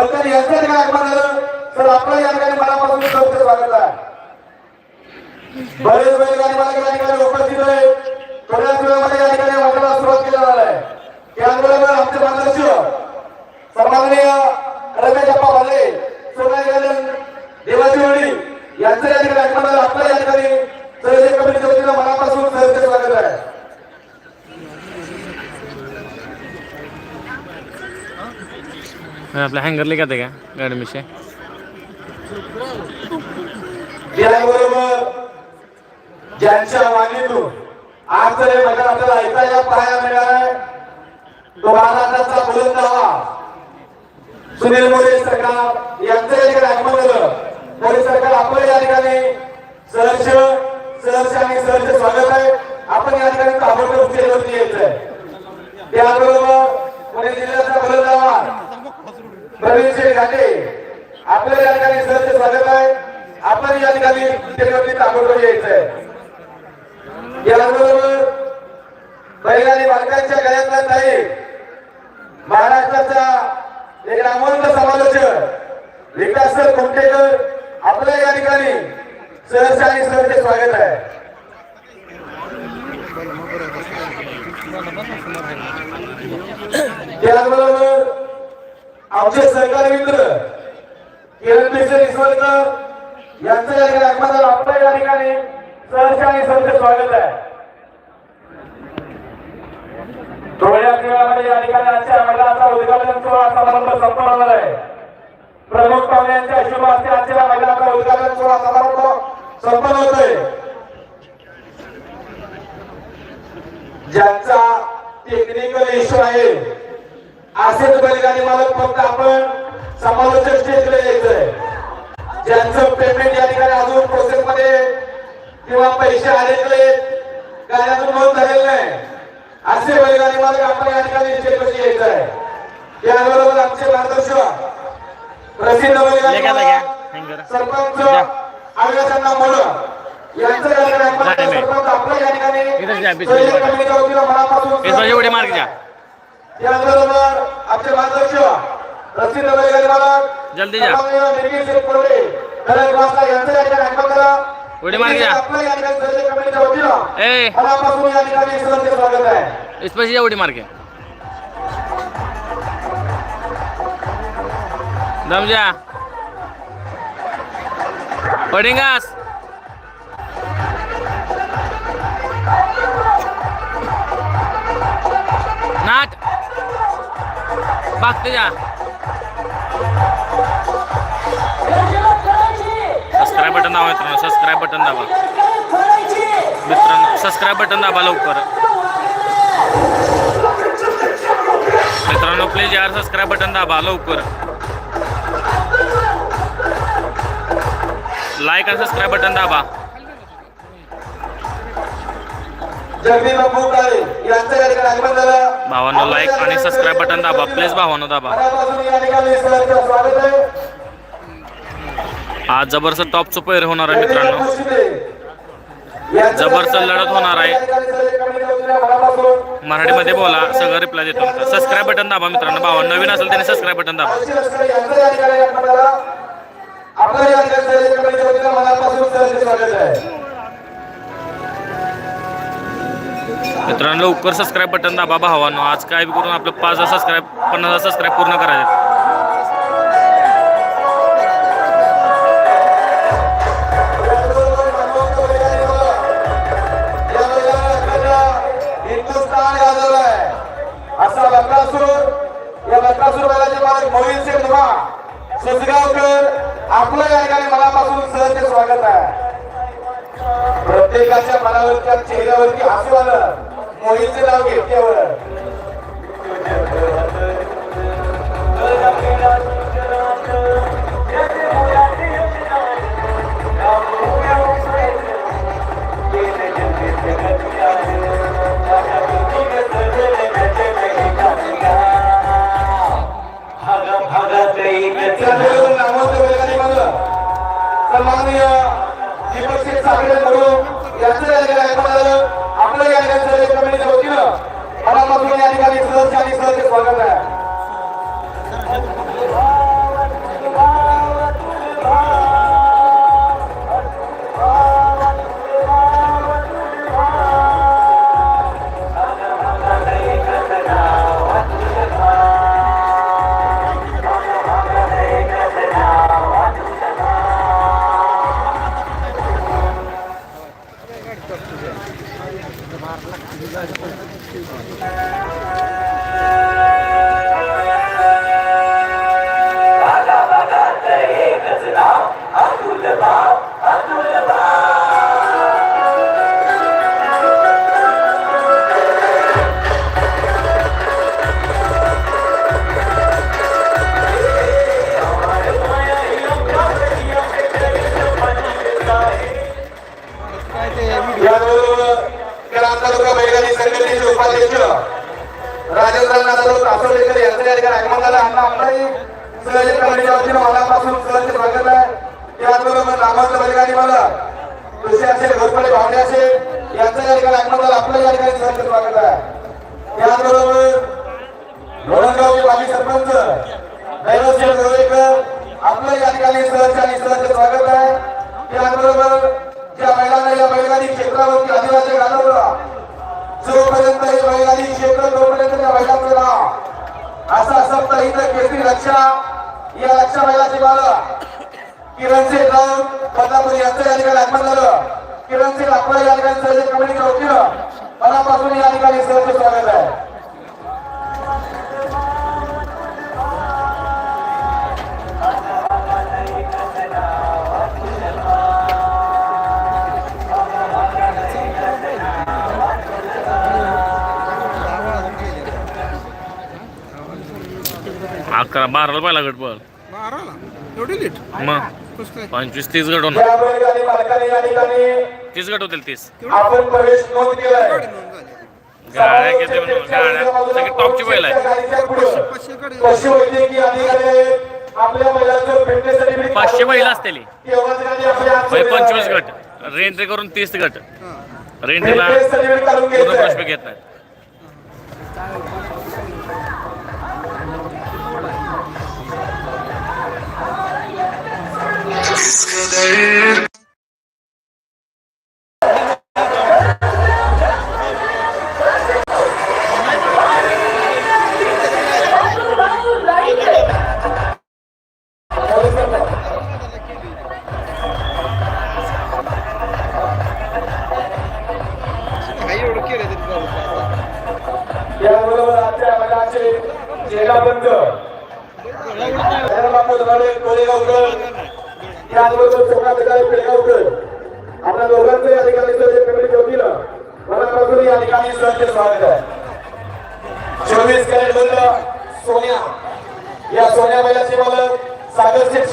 फलटण यांचं या ठिकाणी आगमन झालं? तर आपलं या ठिकाणी मनापासून सौख्य स्वागत आहे. बरेच बैलगाडी मालक या ठिकाणी उपस्थित आहे थोड्याच वेळामध्ये या ठिकाणी वाटायला सुरुवात केली जाणार आहे. त्याचबरोबर आमचे मार्गदर्शक सन्माननीय रमेश अप्पा भाले सोनाई गार्डन देवाची वडी यांचं या ठिकाणी आगमन झालं. आपलं या ठिकाणी सहयोग कमिटीच्या वतीनं मनापासून सहर्ष स्वागत आहे आपल्या हँगरले का ते का? गाडीमिशे त्याबरोबर ज्यांच्या वाणीतून आज जर हे आपल्याला ऐकायला पाहायला मिळालाय तो महाराष्ट्राचा बुलंद आवाज. सुनील मोदी सरकार यांचं या ठिकाणी आगमन झालं मोरे सरकार आपलं या ठिकाणी सहर्ष सहर्ष आणि सहर्ष स्वागत आहे. आपण या ठिकाणी ताबडतोब स्टेजवरती यायचंय. त्याबरोबर पुणे जिल्ह्याचा बुलंद आवाज प्रवीण सिंह घाटे आपलं या ठिकाणी सहर्ष स्वागत आहे. आपण या ठिकाणी स्टेजवरती ताबडतोब यायचंय. याबरोबर बैल आणि बालकांच्या गळ्यातला ताई. महाराष्ट्राचा एक नामवंत समालोचक विकास सर कुमटेकर आपल्या या ठिकाणी सहर्ष आणि सहर्ष स्वागत आहे. त्याचबरोबर आमचे सहकारी मित्र किरण पिसे ईश्वरकर यांचं या ठिकाणी आगमन आपलं या ठिकाणी सहर्ष आणि सहर्ष स्वागत आहे. थोड्या खेळामध्ये या ठिकाणी आजच्या महिलांचा उद्घाटन सोहळा समारंभ संपन्न होणार आहे. प्रमुख पाहुण्यांच्या शुभ हस्ते आजच्या महिलांचा उद्घाटन सोहळा समारंभ संपन्न होतोय. ज्यांचा टेक्निकल इश्यू आहे असेच बैलगाडी मालक फक्त आपण समालोचक स्टेजला यायचंय. ज्यांचं पेमेंट या ठिकाणी अजून प्रोसेस मध्ये किंवा पैसे आलेले गाड्यातून नोंद झालेले नाही. असे बैलगाडी मालक आपण या ठिकाणी स्टेजवरती यायचं आहे त्याबरोबर आमचे मार्गदर्शक प्रसिद्ध बैलगाडी. सरपंच. आव्यासांना मोडक यांचं. सरपंच आपलं या ठिकाणी मनापासून त्याचबरोबर आमचे मार्गदर्शक मालक जल्दी जा. सन्माननीय निर्गीत सिंग कोरडे दलाल वासला यांचं या ठिकाणी आगमन करा. उडी मार घ्या. आपलं या ठिकाणी सहयोग कमिटीच्या वतीनं ए. मनापासून या ठिकाणी सहर्ष स्वागत आहे. उडी मार्ग दम जा. पडिंगास. बघते जा सबस्क्राईब बटन दाबा मित्रांनो सबस्क्राईब बटन दाबा. मित्रांनो सबस्क्राईब बटन दाबा लवकर. मित्रांनो प्लीज यार सबस्क्राईब बटन दाबा लवकर. लाईक आणि सबस्क्राईब बटन दाबा. भावांनो लाईक आणि सबस्क्राईब बटन दाबा. प्लीज भावांनो दाबा. आज जबरदस्त टॉपचं पैर होणार आहे मित्रांनो. जबरदस्त लढत होणार आहे. मराठीमध्ये बोला सगळं रिप्लाय देतो सबस्क्राईब बटन दाबा मित्रांनो. भावा नवीन असेल त्याने सबस्क्राईब बटन दाबा. मित्रांनो लवकर सबस्क्राईब बटन दाबा भावानो. आज काय करून आपलं पाच हजार सबस्क्राईब पन्नास हजार सबस्क्राईब पूर्ण करायचे. असा बकासूर या बकासूर बैलाचे मालक मोहित सिंग धुमा सुसगावकर आपलं या ठिकाणी मनापासून सहज स्वागत आहे. प्रत्येकाच्या मनावरच्या चेहऱ्यावरती हसू आलं. मोहितचे नाव घेतल्यावर मालक सन्माननीय दीपक सिंग सागरे करू यांचं या ठिकाणी आगमन झालं आपलं या ठिकाणी कमिटीच्या वतीनं मनापासून या ठिकाणी आणि स्वागत आहे. Thank you. अण्णा आपलाही सहज कमिटीच्या वतीनं मनापासून सहज स्वागत आहे. त्याचबरोबर नामांतर बैलगाडी मला तुळशी असेल घोरपडे असेल यांचं या ठिकाणी आगमनाला आपलं या ठिकाणी सहज स्वागत आहे. त्याचबरोबर धोरणगावचे माजी सरपंच दैवशेठ गोवेकर आपलं या ठिकाणी सहज आणि सहज स्वागत आहे. त्याचबरोबर ज्या महिलांना या बैलगाडी क्षेत्रावरती आदिवासी घालवला जोपर्यंत हे बैलगाडी क्षेत्र तोपर्यंत त्या बैलाचं नाव असा सप्त इथं केसरी रक्षा या रक्षा बैलाची बाला किरणचे राऊत बदलापूर यांचं या ठिकाणी आगमन झालं. किरणचे आपलं या ठिकाणी सहज कमिटीच्या वतीनं मनापासून या ठिकाणी सहज स्वागत आहे. अकरा बाराला पहिला गट पळ बाराला? एवढी लेट मग. कसं काय? पंचवीस तीस गट होणार. या बैलगाडी मालकाने या ठिकाणी तीस गट होतील तीस. आपण प्रवेश नोंद केलाय. गाडी नोंद झाली गाड्या किती म्हणून? गाड्या. सगळी टॉपची बैल आहे गाडीच्या पुढं पाचशे गाडी पशुवैद्यकीय अधिकारी आहेत. आपल्या पाचशे बैल असतील. तेव्हाच गाडी आपल्या हातात म्हणजे पंचवीस. गट. रेंट्री करून तीस गट. हां. रेंट्रीला काढून पूर्ण प्रश्न आहे. घेत नाही याबरोबर आजच्या मैदानाचे जिल्हाबंद बापू धनाडे कोरेगावकर त्याचबरोबर सोना पिकाळे आपल्या दोघांचं या ठिकाणी सहज होतील मनापासून या ठिकाणी सहज स्वागत आहे. चोवीस कॅरेट बंद सोन्या. या सोन्या महिलाचे मला सागर शेठ